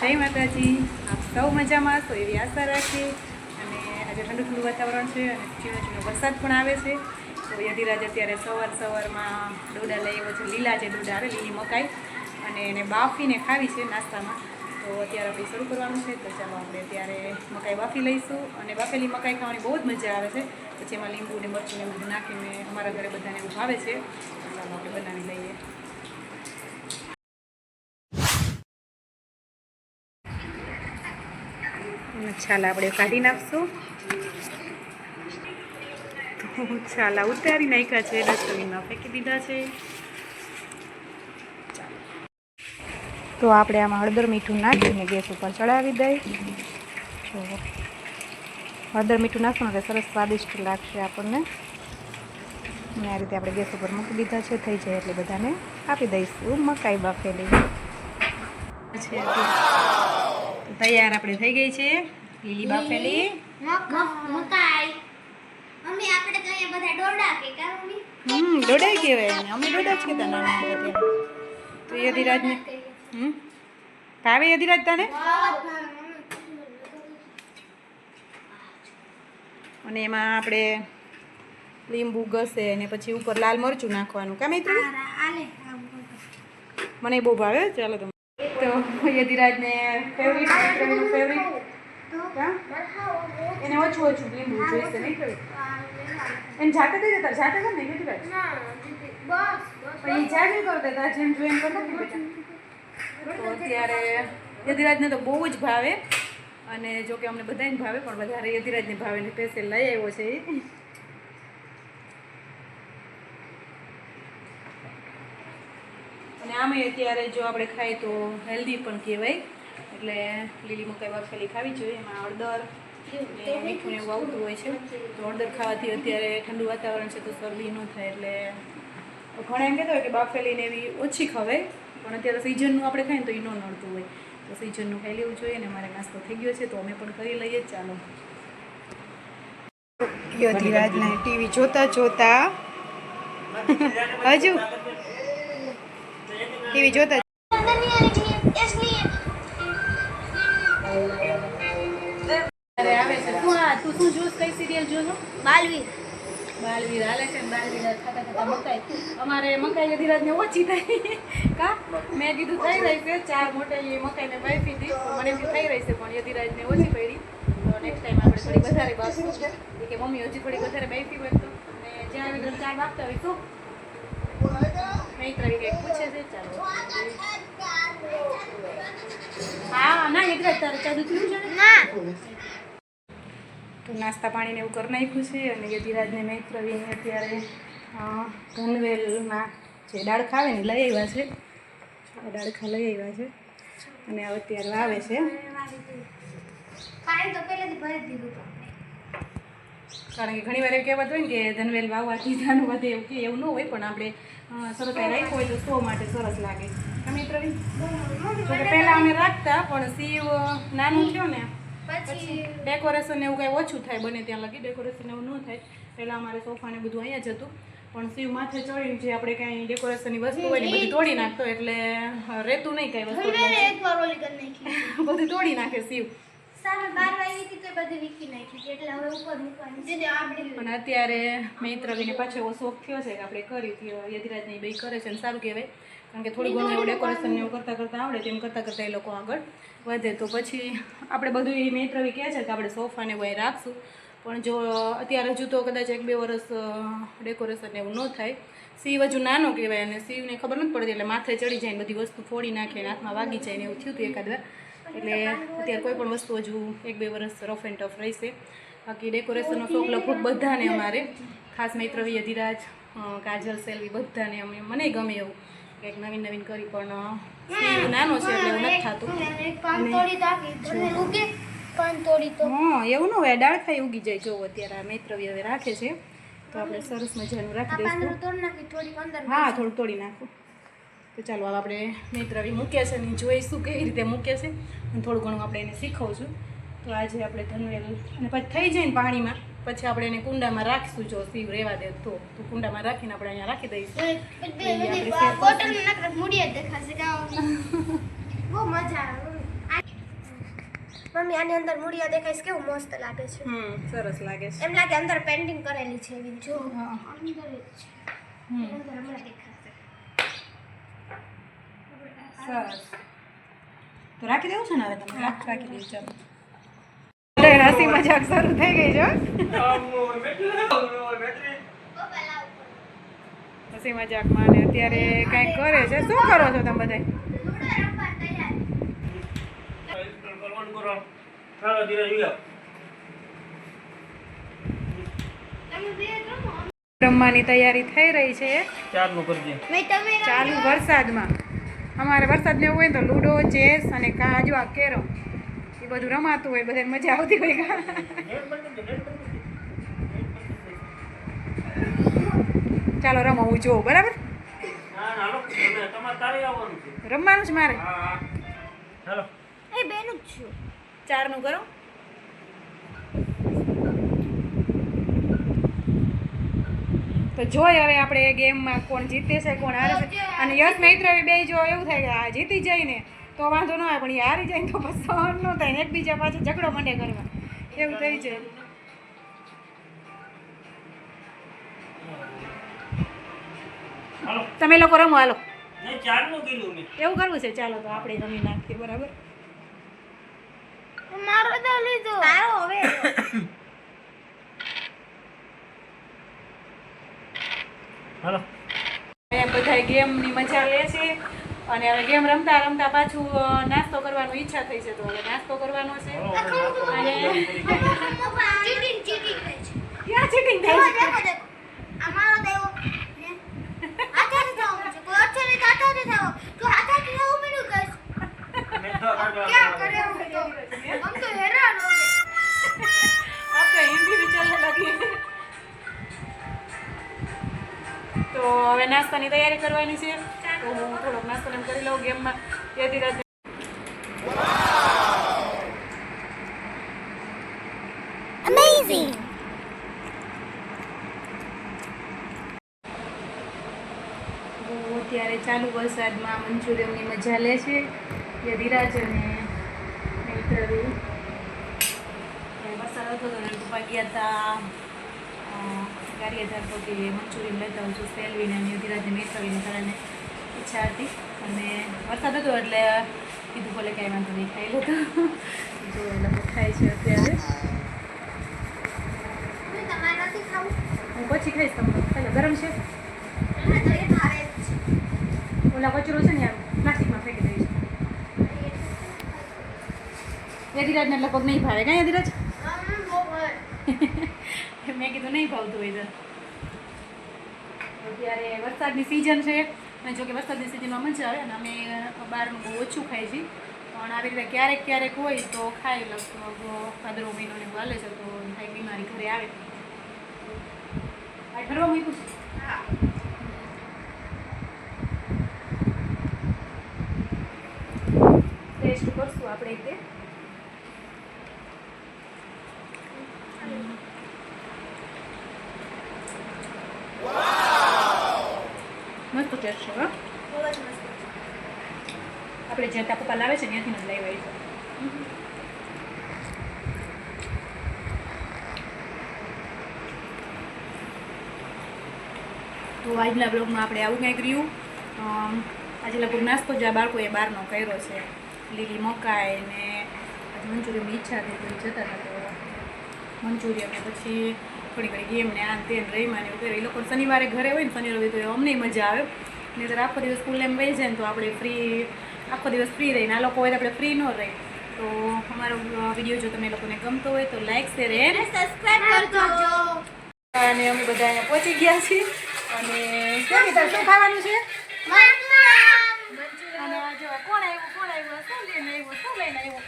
જય માતાજી, આપ સૌ મજામાં, તો એવી આશા રાખીએ. અને આજે ઠંડુ ઠંડુ વાતાવરણ છે અને ઝીણો ઝીણો વરસાદ પણ આવે છે. તો યધિરાજ અત્યારે સવાર સવારમાં ડોડા લઈ આવ્યો છે, લીલા જે ડોડા આવે, લીલી મકાઈ. અને એને બાફીને ખાવી છે નાસ્તામાં. તો અત્યારે આપણે શરૂ કરવાનું છે, તો ચાલો આપણે અત્યારે મકાઈ બાફી લઈશું. અને બાફેલી મકાઈ ખાવાની બહુ જ મજા આવે છે. પછી એમાં લીંબુ ને મરચું ને એવું નાખીને અમારા ઘરે બધાને એવું ભાવે છે. ચાલો આપણે બનાવી લઈએ. છાલ આપણે કાઢી નાખશું. છાલા ઉતારી નાખ્યા છે ડસ્ટબિનમાં ફેંકી દીધા છે. તો આપણે આમાં હળદર મીઠું નાખીને ગેસ ઉપર ચડાવી દઈ. હળદર મીઠું નાખવાનું એટલે સરસ સ્વાદિષ્ટ લાગશે આપણને. અને આ રીતે આપણે ગેસ ઉપર મૂકી દીધા છે થઈ જાય એટલે બધાને આપી દઈશું મકાઈ બાફેલી. છે તૈયાર આપણે થઈ ગઈ છે. લીલી બાફેલી. મકાઈ. મમ્મી આપણે તો અહીંયા બધા ડોડા કે કા મમ્મી? હમ દોડાઈ કહેવાય અમે દોડા જ કહેતા નાના હતા તો યદિરાજને હમ? ભાવે યદિરાજ તને? અને એમાં આપણે લીંબુ ઘસે અને પછી ઉપર લાલ મરચું નાખવાનું. કામ મૈત્રી મને બહુ ભાવે. ચાલો તમે તો યદિરાજને ફેવરિટ મૈત્રીનું ફેવરિટ એને ઓછું ઓછું લીંબુ જોઈશે નહીં એને જાતે દઈ દેતા જાતે કર ને યદિરાજ બસ પછી ઈ જાજુ કરી દેતા જેમ જોઈન કરતા બેટા. અત્યારે યદિરાજને તો બહુ જ ભાવે. અને જો કે અમને બધાને ભાવે પણ વધારે યદિરાજને ભાવે ને લઈ આવ્યો છે એ. અને આમે અત્યારે જો આપણે ખાઈએ તો હેલ્ધી પણ કહેવાય. એટલે લીલી મકાઈ બાફેલી ખાવી જોઈએ એમાં હળદર મીઠું એવું આવતું હોય છે. તો હળદર ખાવાથી અત્યારે ઠંડુ વાતાવરણ છે તો શરદી ન થાય એટલે ઘણા એમ કહેતા હોય કે બાફેલી ને એવી ઓછી ખવાય પણ અત્યારે સિઝનનું આપણે ખાઈએ ને તો એ ન નડતું હોય. તો સિઝનનું ખાઈ લેવું જોઈએ ને મારે નાસ્તો થઈ ગયો છે તો અમે પણ કરી લઈએ જ ચાલો ટીવી જોતા જોતા. હજુ? ટીવી જોતા આવે છે. તું આ તું શું જોસ કઈ સિરિયલ જોશો બાલવીર. બાલવીર હાલે છે બાલવીર ખાતા ખાતા મકાઈ. અમારે મકાઈ અધિરાજને ઓછી થઈ. કા? મેં કીધું થઈ રહી છે ચાર મોટેલી મકાઈને બાફી હતી. મને એમ થઈ રહી છે પણ અધિરાજને ઓછી પડી. તો નેક્સ્ટ ટાઈમ આપણે થોડી વધારે બાફશું એ કે મમ્મી હજી થોડી વધારે બાફી હોય તો. અને જ્યાં આવી ચાર બાફતા હોય તો મૈત્રી કંઈક પૂછે છે ચાલો. હા ના અધિરાજ તારે ચા દૂધ પીવું છે ના. તો નાસ્તા પાણીને એવું કરી નાખ્યું છે અને યતિરાજને મેં પ્રવીણને અત્યારે ધનવેલમાં જે ડાળખા આવે ને લઈ આવ્યા છે. ડાળખા લઈ આવ્યા છે. અને હવે અત્યારે વાવે છે. કારણ કે ઘણી વાર એવું કહેવત હોય ને કે ધનવેલ વાવવાથી ધાન વધે એવું કે એવું ન હોય પણ આપણે સરસ રાખ્યો હોય તો સો માટે સરસ લાગે. પ્રવીણ પહેલાં અમે રાખતા પણ સીવ નાનું થયો ને પછી ડેકોરેશન એવું કાંઈ ઓછું થાય બને ત્યાં લગી ડેકોરેશન એવું ન થાય. પહેલાં અમારે સોફાને બધું અહીંયા જ હતું. પણ શિવ માથે ચડીને જે આપણે કાંઈ ડેકોરેશનની વસ્તુ હોય ને બધી તોડી નાખતો એટલે રહેતું નહીં કાંઈ વસ્તુ બધું તોડી નાખે શિવ. સામે બાર વાગી હતી તો બધી વીખી નાખી એટલે હવે ઉપર મૂકવાની છે. જે પણ અત્યારે મેં રવિને પાછો એવો શોખ થયો છે કે આપણે કરી યધિરાજને એ બે કરે છે અને સારું કહેવાય. કારણ કે થોડું ઘણું એવું ડેકોરેશન ને એવું કરતાં કરતાં આવડે તેમ કરતાં કરતાં એ લોકો આગળ વધે. તો પછી આપણે બધું એ મેં કહે છે કે આપણે સોફાને એવું રાખશું. પણ જો અત્યારે હજુ તો કદાચ એક બે વર્ષ ડેકોરેશન એવું ન થાય. શિવ હજુ નાનો કહેવાય અને શિવને ખબર નથી પડતી એટલે માથે ચડી જાય ને બધી વસ્તુ ફોડી નાખે ને હાથમાં વાગી જાય ને એવું થયું હતું એકાદ વાર. એટલે અત્યારે કોઈ પણ વસ્તુ હજુ એક બે વર્ષ રફ એન્ડ ટફ રહેશે. બાકી ડેકોરેશનનો શોખ લગભગ બધાને અમારે. ખાસ મૈત્ર અધિરાજ કાજલ સેલવી બધાને અમે મને ગમે એવું. કંઈક નવીન નવીન કરી પણ નાનો છે એટલે એવું નથી થતું. હા એવું ન હોય ડાળ ખાઈ ઉગી જાય. જો અત્યારે આ મૈત્રવી હવે રાખે છે. તો આપણે સરસ મજાનું રાખી દઈશું. હા થોડું તોડી નાખું. તો ચાલો હવે આપણે મૈત્રવી મૂકે છે ને જોઈશું કેવી રીતે મૂકે છે અને થોડું ઘણું આપણે એને શીખવશું. તો આજે આપણે ધનવેલ અને પછી થઈ જાય ને પાણીમાં પછી આપણે એને કુંડામાં રાખીશું જો સીવ રહેવા દે તો. તો કુંડામાં રાખીને આપણે અહીંયા રાખી દઈશું. મમ્મી આની અંદર મૂળિયા દેખાઈશ કેવું મસ્ત લાગે છે. હમ સરસ લાગે છે. એમ લાગે અંદર પેન્ટિંગ કરેલી છે એવી જો. હા. અંદર છે. હમ. અંદર હમણાં સરસ તો રાખી દેવું છે ને હવે તમે રાખ રાખી દેવું ચાલો હસી મજાક શરૂ થઈ ગઈ છે. હસી મજાકમાં ને અત્યારે કાંઈક કરે છે શું કરો છો તમે બધા રમવાની તૈયારી થઈ રહી છે. ચાલુ વરસાદમાં અમારે વરસાદ ને એવું હોય તો લૂડો ચેસ અને કાજુ આ કેરમ. એ બધું રમાતું હોય બધાને મજા આવતી હોય. ચાલો રમો હું જોઉં બરાબર? રમવાનું છે મારે. હા હા. એ બેનું જ છું. ચારનું કરો. તો જોઈ હવે આપણે એ ગેમમાં કોણ જીતે છે કોણ હારે છે. અને યશ મૈત્ર બે જો એવું થાય કે આ જીતી જાય ને તો વાંધો ન આવે પણ એ હારી જાય તો પછી સહન ન થાય ને એકબીજા પાછો ઝઘડો મંડે કરવા એવું થઈ જાય તમે લોકો રમો હાલો. એવું કરવું છે? ચાલો તો આપણે રમી નાખીએ બરાબર? મારો તો લીધો. તારો હવે હાલો. એમ બધા ગેમની મજા લે છે અને હવે ગેમ રમતા રમતા પાછું નાસ્તો કરવાની ઈચ્છા થઈ છે તો હવે નાસ્તો કરવાનો છે. અને ચીટિંગ ચીટિંગ થાય છે. નાસ્તાની તૈયારી કરવાની છે. તો હું થોડોક નાસ્તો એમ કરી લઉં ગેમમાં. યદી રાત Amazing. અત્યારે ચાલુ વરસાદમાં મંચુરિયમની મજા લે છે. યદિરાજ અને મિત્રવી વરસાદ હતો તો ગયા હતા ગારિયાધાર તો કે મંચુરિયન લેતા હું છું સેલવીને અને યદિરાજને મિત્રવીને બધાને ઈચ્છા હતી. અને વરસાદ હતો એટલે કીધું ભલે કાંઈ વાંધો નહીં ખાઈ લો તો જો લોકો ખાય છે અત્યારે. હું તમારે નથી ખાવું? હું પછી ખાઈશ તમને. ખાઈ ગરમ છે? ઓલા કચરો છે ને પ્લાસ્ટિકમાં ફેંકી દઈશ. યદિરાજને લગભગ નહીં ભાવે. કાંઈ યદિરાજ. કીધું નહીં ભાવતું તો અત્યારે વરસાદની સિઝન છે અને જો કે વરસાદની સિઝનમાં મજા આવે અને અમે બહારનું બહુ ઓછું ખાઈએ છીએ. પણ આવી રીતે ક્યારેક ક્યારેક હોય તો ખાઈ લગભગ ભાદરો મહિનો ને હાલે છે તો કાંઈક બીમારી ઘરે આવે આ ઘરમાં મૂક્યું છે? હા. ટેસ્ટ કરશું આપણે તે મસ્ત ટેસ્ટ છે હા. આપણે જ્યાં તાપપ્પા લાવે છે ત્યાંથી જ લઈ આવી તો આજના બ્લોગમાં આપણે આવું કંઈક રહ્યું. આજે લગભગ નાસ્તો જ આ બાળકોએ બહારનો કર્યો છે. લીલી મકાઈ ને મંચુરિયનની ઈચ્છા હતી જતા મંચુરિયન ને પછી થોડી ઘણી ગેમ ને આમ તેમ રહીમાં ને એવું કરે એ લોકો શનિવારે ઘરે હોય ને શનિ રવિ તો અમને મજા આવે. નહીંતર આખો દિવસ સ્કૂલ એમ વહી જાય ને તો આપણે ફ્રી આખો દિવસ ફ્રી રહીને. આ લોકો હોય તો આપણે ફ્રી ન રહી તો અમારો વીડિયો જો તમને લોકોને ગમતો હોય તો લાઈક શેર એન્ડ સબસ્ક્રાઇબ કરજો. અને અમે બધા અહીંયા પહોંચી ગયા છીએ. અને શું કીધું શું ખાવાનું છે? અને જો કોણ આવ્યું કોણ આવ્યું? શું લઈને આવ્યું? શું લઈને આવ્યું?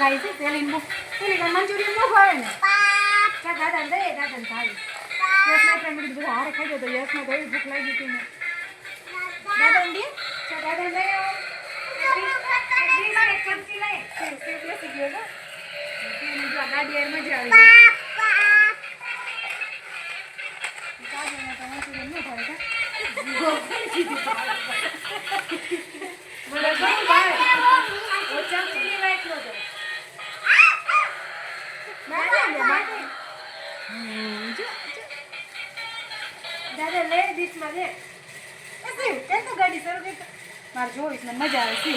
ખાઈ છે સેલીને બહુ સેલી કાંઈ મંચુરિયન ન ભાવે ને? ક્યાં દાદાને દઈએ દાદાને ભાવે યશના friend કીધું બધા હારે ખાઈ જાય તો યશને તો એવી ભૂખ લાગી હતી ને દાદા દે. ચા દાદા લઈ. આવો ચમચી લઈ દાદા લે ડીશમાં લે. એ કઈ તો ગાડી શરૂ કરી તો. મારે જોઈશ મને મજા આવે છે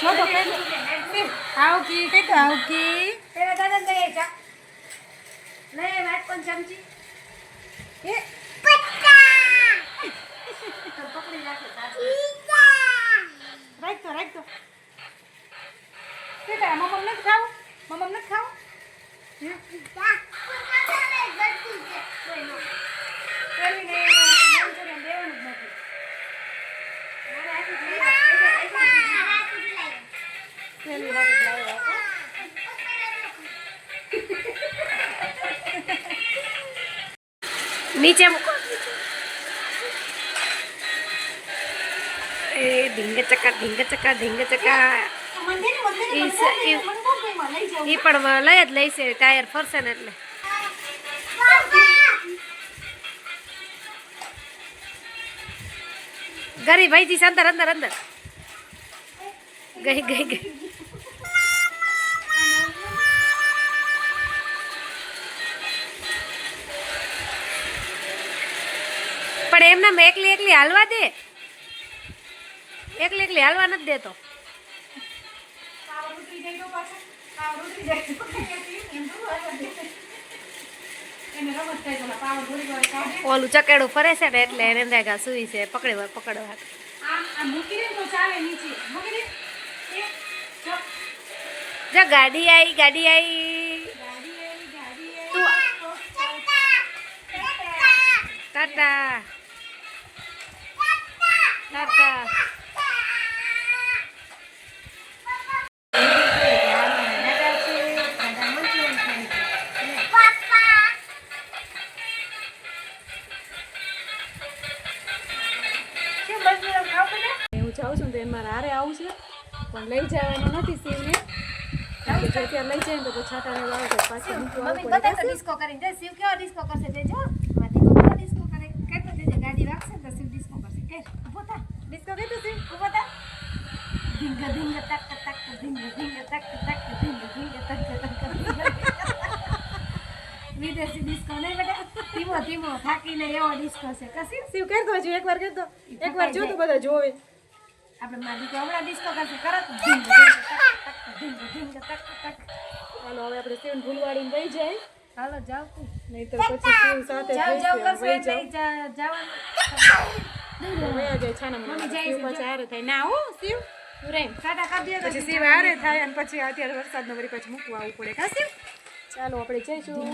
જો તો કઈ તો. આવકી, કઈ તો આવકી. પેલા દાદા લઈ આય ચા. લઈ આય વાત પણ ચમચી. એ તો પકડી રાખે. રાખ તો રાખ તો શું કરે મમ્મ નથી ખાવું મમ્મ નથી ખાવું હે? પેલીને મંચુરિયન દેવાનું જ નથી મારે આખી જ લઈ આવ. પેલી રાત જ લાવ્યા હો. નીચે મૂકો. એ ધીંગ ચકા ધીંગ ચકા ધીંગ ચકા. એ પણ લઈ જ લઈશે ટાયર ફરશે ને એટલે. ગરી, ભાઈજી છે અંદર અંદર અંદર. ગઈ ગઈ ગઈ. પણ એમને મેં એકલી એકલી હાલવા દે. એકલી એકલી હાલવા નથી દેતો. પાછો. ઓલું ચકેડું ફરે છે ને એટલે એને આ સુઈ છે પકડવા પકડવા જો. ગાડી આવી ગાડી આવી ટાટા. ટાટા. જાઉં છું તો એમાં હારે આવું છે પણ લઈ જવાનું નથી શિવને કારણ કે ત્યાં લઈ જાય તો પછી વાવ તો મમ્મી આવવું તો ડિસ્કો કરીને શિવ કેવો ડિસ્કો કરશે દેજો મારી દીકરો ડિસ્કો કરે કહેતો ગાડી વાગશે તો શિવ ડિસ્કો કરશે કે થા ડિસ્કો કહેતો શિવ થા ધીંગ ધીંગ તક તક ધીંગ ધીંગ તક તક ધીંગ ધીંગ તક તક વિદેશી ડિસ્કો નહીં બેટા ધીમો ધીમો થાકીને એવો ડિસ્કો છે કસી શિવ કરતો હજુ એકવાર કરતો એકવાર જો તો બધા જોવે આપણે મારી દીકરો હમણાં ડિસ્કો કરશે કરત ધીંગ ધીંગ ધીંગ તક તક હાલો હવે આપણે શિવને ભૂલવાડીને વહી જાય હાલો જાવ તું નહીંતર પછી શિવ સાથે જાવ જાવ કરશે એટલે જવાનું તો હારે થાય ના હો શિવ તું રેમ ટાટા કરી પછી હારે થાય પછી અત્યારે વરસાદનો વળી પછી મૂકવા આવવું પડે કા ચાલો આપણે જઈશું